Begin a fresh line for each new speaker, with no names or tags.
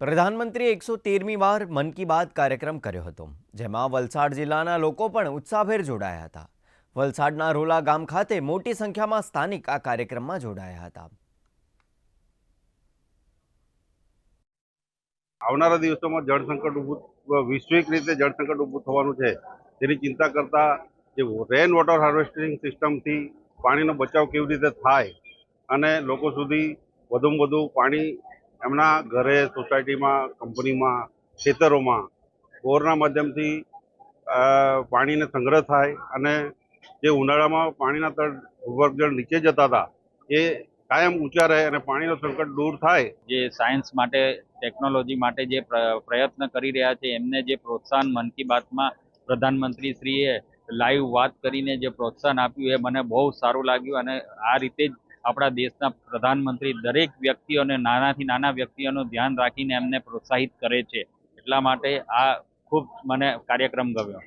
પ્રધાનમંત્રીએ એકસો તેરમી વાર મન કી બાત કાર્યક્રમ કર્યો હતો, જેમાં વલસાડ જિલ્લાના લોકો પણ ઉત્સાહભેર જોડાયા હતા. વલસાડના રોલા ગામ ખાતે મોટી સંખ્યામાં સ્થાનિક આ કાર્યક્રમમાં જોડાયા હતા.
આવનારા દિવસોમાં જળ સંકટ ઊભું વૈશ્વિક રીતે જળ સંકટ ઊભું થવાનું છે. તેની ચિંતા કરતા જે રેન વોટર હાર્વેસ્ટિંગ સિસ્ટમથી પાણીનો બચાવ કેવી રીતે થાય અને લોકો સુધી વધુમાં વધુ પાણી એમના ઘરે સોસાયટીમાં, કંપનીમાં, ખેતરોમાં બોરના માધ્યમથી પાણીને સંગ્રહ થાય અને જે ઉનાળામાં પાણીના તળ ભૂગર્ભ જળ નીચે જતા હતા, એ કાયમ ઊંચા રહે અને પાણીનો સંકટ દૂર થાય.
જે સાયન્સ માટે, ટેકનોલોજી માટે જે પ્ર- પ્રયત્ન કરી રહ્યા છે, એમને જે પ્રોત્સાહન મન કી બાતમાં પ્રધાનમંત્રી શ્રીએ લાઈવ વાત કરીને જે પ્રોત્સાહન આપ્યું એ મને બહુ સારું લાગ્યું અને આ રીતે જ આપણા દેશના પ્રધાનમંત્રી દરેક વ્યક્તિઓને નાનાથી નાના વ્યક્તિઓનું ધ્યાન રાખીને એમને પ્રોત્સાહિત કરે છે. એટલા માટે આ ખૂબ મને કાર્યક્રમ ગમ્યો.